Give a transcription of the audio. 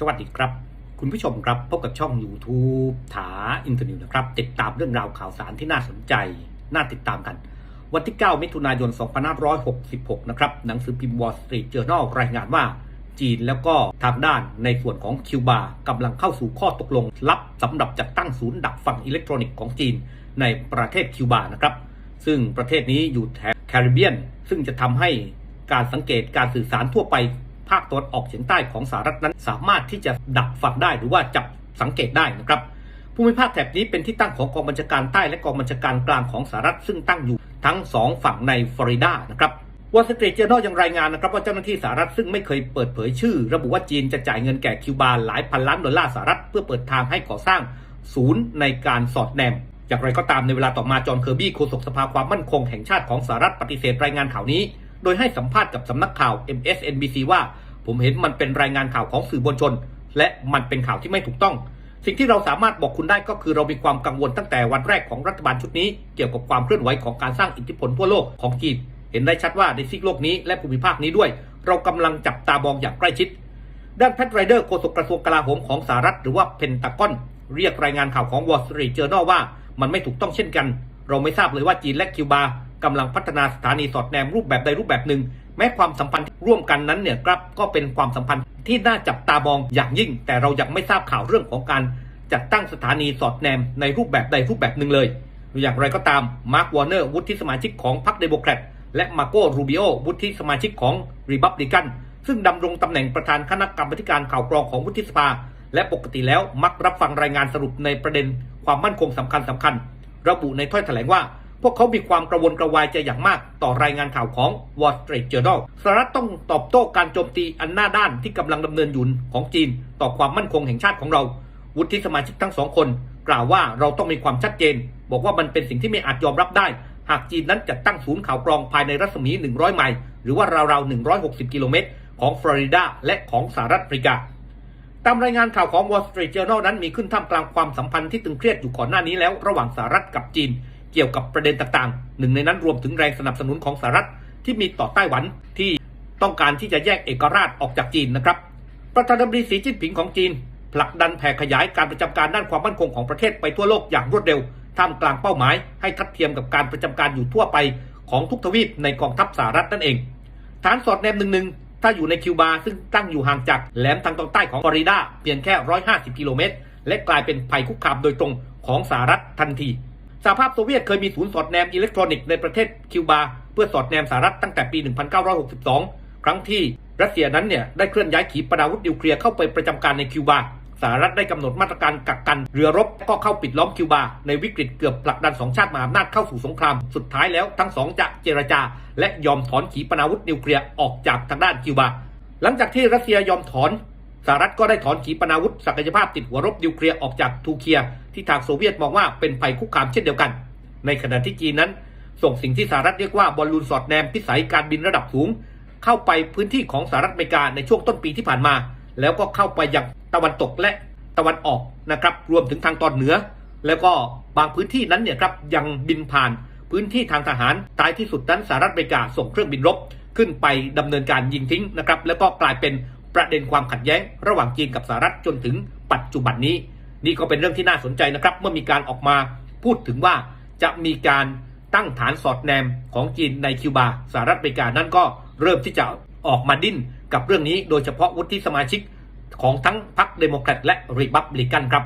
สวัสดีครับ คุณผู้ชมครับพบกับช่อง YouTube ถาอินเทอร์นิวนะครับ ติดตามเรื่องราวข่าวสารที่น่าสนใจ น่าติดตามกัน วันที่ 9 มิถุนายน 2566 นะครับ หนังสือพิมพ์ Wall Street Journal รายงานว่า จีนแล้วก็ทางด้านในส่วนของคิวบากำลังเข้าสู่ข้อตกลงลับสำหรับจัดตั้งศูนย์ดักฟังอิเล็กทรอนิกส์ของจีนในประเทศคิวบานะครับ ซึ่งประเทศนี้อยู่แถบแคริบเบียน ซึ่งจะทำให้การสังเกตการสื่อสารทั่วไป ภาคตะวันออกเฉียงใต้ของสหรัฐนั้น สามารถที่จะดักฟังได้หรือว่าจับสังเกตได้นะครับภูมิภาคแถบนี้เป็นที่ตั้งของกองบัญชาการใต้และกองบัญชาการกลางของสหรัฐซึ่งตั้งอยู่ทั้งสองฝั่งในฟลอริดานะครับวอลสตรีทเจอร์นอยังรายงานนะครับว่าเจ้าหน้าที่สหรัฐซึ่งไม่เคยเปิดเผยชื่อ ระบุว่าจีนจะจ่ายเงินแก่คิวบาหลายพันล้านดอลลาร์สหรัฐเพื่อเปิดทางให้ก่อสร้างศูนย์ในการสอดแนม อย่างไรก็ตามในเวลาต่อมาจอห์นเคอร์บี้โฆษกสภาความมั่นคงแห่งชาติของสหรัฐปฏิเสธรายงานข่าวนี้ โดยให้สัมภาษณ์กับสำนักข่าว MSNBC ว่า ผมเห็นมันเป็นรายงานข่าวของสื่อมวลชน และมันเป็นข่าวที่ไม่ถูกต้อง สิ่งที่เราสามารถบอกคุณได้ก็คือเรามีความกังวลตั้งแต่วันแรกของรัฐบาลชุดนี้ เกี่ยวกับความเคลื่อนไหวของการสร้างอิทธิพลทั่วโลกของจีนเห็นได้ชัดว่าในซีกโลกนี้และภูมิภาคนี้ด้วย เรากำลังจับตามองอย่างใกล้ชิด ด้านแพทไรเดอร์โฆษกกระทรวงกลาโหมของสหรัฐหรือว่าเพนตากอน เรียกรายงานข่าวของ Wall Street Journal ว่ามันไม่ถูกต้องเช่นกัน เราไม่ทราบเลยว่าจีนและคิวบากำลังพัฒนาสถานีสอดแนมรูปแบบใดรูปแบบหนึ่ง แม้ความสัมพันธ์ร่วมกันนั้นเนี่ยครับก็เป็นความสัมพันธ์ที่น่าจับตามองอย่างยิ่ง แต่เรายังไม่ทราบข่าวเรื่องของการจัดตั้งสถานีสอดแนมในรูปแบบใดรูปแบบหนึ่งเลย อย่างไรก็ตามมาร์ควอร์เนอร์วุฒิสมาชิกของพรรคเดโมแครตและมาโกรูบิโอวุฒิสมาชิกของรีบับลิกันซึ่งดำรงตำแหน่งประธานคณะกรรมการข่าวกรองของวุฒิสภา และปกติแล้วมักรับฟังรายงานสรุปในประเด็นความมั่นคงสำคัญสำคัญ ระบุในถ้อยแถลงว่า พวกเขามีความกระวนกระวายใจอย่างมากต่อรายงานข่าวของ Wall Street Journal สหรัฐต้องตอบโต้การโจมตีอันหน้าด้านที่กำลังดำเนินอยู่ของจีน ต่อความมั่นคงแห่งชาติของเรา วุฒิสมาชิกทั้งสองคน กล่าวว่าเราต้องมีความชัดเจน บอกว่ามันเป็นสิ่งที่ไม่อาจยอมรับได้ หากจีนนั้นจัดตั้งศูนย์ข่าวกรองภายในรัศมี 100 ไมล์หรือว่าราวๆ160 กิโลเมตรของฟลอริดาและของสหรัฐอเมริกาตามรายงานข่าวของ Wall Street Journal นั้นมีขึ้นท่ามกลางความสัมพันธ์ที่ตึงเครียดอยู่ก่อนหน้านี้แล้ว ระหว่างสหรัฐกับจีน เกี่ยวกับประเด็นต่างๆ หนึ่งในนั้นรวมถึงแรงสนับสนุนของสหรัฐที่มีต่อไต้หวันที่ต้องการที่จะแยกเอกราชออกจากจีนนะครับ ประธานาธิบดีสีจิ้นผิงของจีน ผลักดันแผ่ขยายการประจำการด้านความมั่นคงของประเทศไปทั่วโลกอย่างรวดเร็วท่ามกลางเป้าหมาย ให้ทัดเทียมกับการประจำการอยู่ทั่วไปของทุกทวีปในกองทัพสหรัฐนั่นเอง ฐานสอดแนมหนึ่งหนึ่งถ้าอยู่ในคิวบาซึ่งตั้งอยู่ห่างจากแหลมทางตอนใต้ของฟลอริดาเพียงแค่ 150 กิโลเมตร และกลายเป็นภัยคุกคามโดยตรงของสหรัฐทันที สหภาพโซเวียตเคยมีศูนย์สอดแนมอิเล็กทรอนิกส์ในประเทศคิวบา เพื่อสอดแนมสหรัฐตั้งแต่ปี 1962 ครั้งที่รัสเซียนั้นเนี่ยได้เคลื่อนย้ายขีปนาวุธนิวเคลียร์เข้าไปประจำการในคิวบาสหรัฐได้กำหนดมาตรการกักกันเรือรบก็เข้าปิดล้อมคิวบา ในวิกฤตเกือบผลักดันสองชาติมหาอำนาจเข้าสู่สงคราม สุดท้ายแล้วทั้งสองจะเจรจา และยอมถอนขีปนาวุธนิวเคลียร์ออกจากทางด้านคิวบา หลังจากที่รัสเซียยอมถอน สหรัฐก็ได้ถอนขีปนาวุธศักยภาพติดหัวรบนิวเคลียร์ออกจากทูเคียที่ทางโซเวียตมองว่าเป็นภัยคุกคามเช่นเดียวกัน ในขณะที่จีนนั้น ส่งสิ่งที่สหรัฐเรียกว่าบอลลูนสอดแนมพิสัยการบินระดับสูง เข้าไปพื้นที่ของสหรัฐอเมริกาในช่วงต้นปีที่ผ่านมา แล้วก็เข้าไปยังตะวันตกและตะวันออกนะครับรวมถึงทางตอนเหนือ แล้วก็บางพื้นที่นั้นเนี่ยครับยังบินผ่านพื้นที่ทางทหารท้ายที่สุดนั้นสหรัฐอเมริกาส่งเครื่องบินรบขึ้นไปดำเนินการยิงทิ้งนะครับแล้วก็กลายเป็น ประเด็นความขัดแย้งระหว่างจีนกับสหรัฐจนถึงปัจจุบันนี้ นี่ก็เป็นเรื่องที่น่าสนใจนะครับ เมื่อมีการออกมาพูดถึงว่าจะมีการตั้งฐานสอดแนมของจีนในคิวบาสหรัฐอเมริกานั้นก็เริ่มที่จะออกมาดิ้นกับเรื่องนี้ โดยเฉพาะวุฒิสมาชิกของทั้งพรรคเดโมแครตและรีบับลิกันครับ